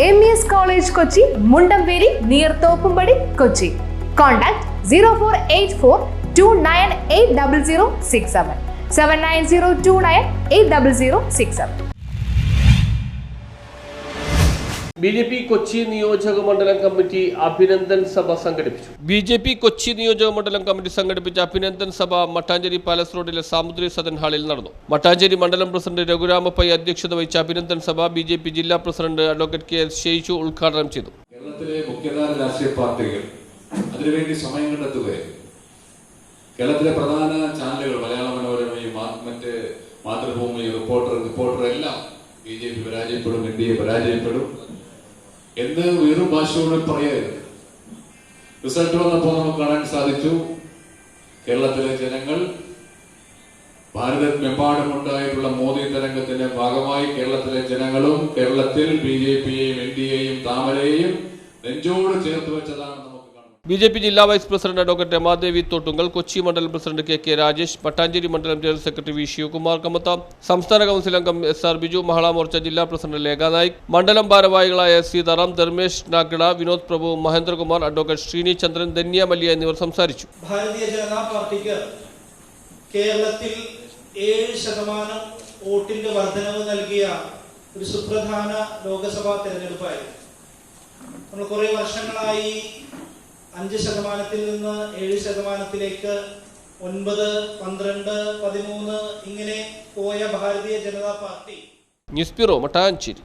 M E S college Kochi Mundamperi near Thoppumpady Kochi contact zero four eight four two nine eight double zero six seven seven nine zero two nine eight double zero six seven B J P Kochi നിയോജക മണ്ഡലം committee Abhinandan സഭ സംഘടിപ്പിച്ചു. B J P Kochi നിയോജക മണ്ഡലം committee സംഘടിപ്പിച്ച അഭിനന്ദൻ സഭ Mattancherry palace റോഡിലെ സാമുദ്രി സദൻ ഹാളിൽ നടന്നു. മട്ടാഞ്ചേരി മണ്ഡലം പ്രസിഡന്റ് രഘുരാമപ്പൈ അധ്യക്ഷത വഹിച്ച അഭിനന്ദൻ സഭ ബി ജെ പി ജില്ലാ president advocate K S Sheiju ഉദ്ഘാടനം ചെയ്തു. കേരളത്തിലെ മുഖ്യധാര രാഷ്ട്രീയ പാർട്ടികൾ അതിനുവേണ്ടി സമയം കണ്ടെത്തുകയായിരുന്നു. കേരളത്തിലെ പ്രധാന ചാനലുകൾ മലയാള മനോരമയും മറ്റ് മാതൃഭൂമി റിപ്പോർട്ടർ റിപ്പോർട്ടർ എല്ലാം ബി ജെ പി പരാജയപ്പെടും എൻ ഡി എ പരാജയപ്പെടും. എന്ന് വേറൊരു ഭാഷയോട് പറയായിരുന്നു. റിസൾട്ട് വന്നപ്പോൾ നമുക്ക് കാണാൻ സാധിച്ചു. കേരളത്തിലെ ജനങ്ങൾ ഭാരതമെമ്പാടും ഉണ്ടായിട്ടുള്ള മോദി തരംഗത്തിന്റെ ഭാഗമായി കേരളത്തിലെ ജനങ്ങളും കേരളത്തിൽ ബി ജെ പിയെയും എൻ ഡി എയും താമരയെയും നെഞ്ചോട് ചേർത്ത് വെച്ചതാണ് നമുക്ക് ബി ജെ പി ജില്ലാ vice president advocate Ramadevi Thottunkal Kochi മണ്ഡലം president K K Rajesh Mattancherry മണ്ഡലം general secretary V Sivakumar Kammath സംസ്ഥാന കൗൺസിൽ അംഗം എസ് ആർ ബിജു മഹിളാ ജില്ലാ പ്രസിഡന്റ് ലേഖ നായിക് മണ്ഡലം ഭാരവാഹികളായ സീതാറാം ധർമ്മേഷ് നാഗഡ വിനോദ് പ്രഭു മഹേന്ദ്രകുമാർ അഡ്വക്കേറ്റ് ശ്രീനി ചന്ദ്രൻ ധന്യ മല്യ എന്നിവർ സംസാരിച്ചു. ഭാരതീയ ജനതാ പാർട്ടിക്ക് കേരളത്തിൽ ഏഴ് ശതമാനം വോട്ടിന്റെ വർധനവ് നൽകിയ ഒരു സുപ്രധാന ലോക്സഭാ തെരഞ്ഞെടുപ്പായിരുന്നു. നമ്മൾ കുറെ വർഷങ്ങളായി അഞ്ച് ശതമാനത്തിൽ നിന്ന് ഏഴ് ശതമാനത്തിലേക്ക് ഒൻപത് പന്ത്രണ്ട് പതിമൂന്ന് ഇങ്ങനെ പോയ Bharatiya Janata party. News bureau Mattancherry.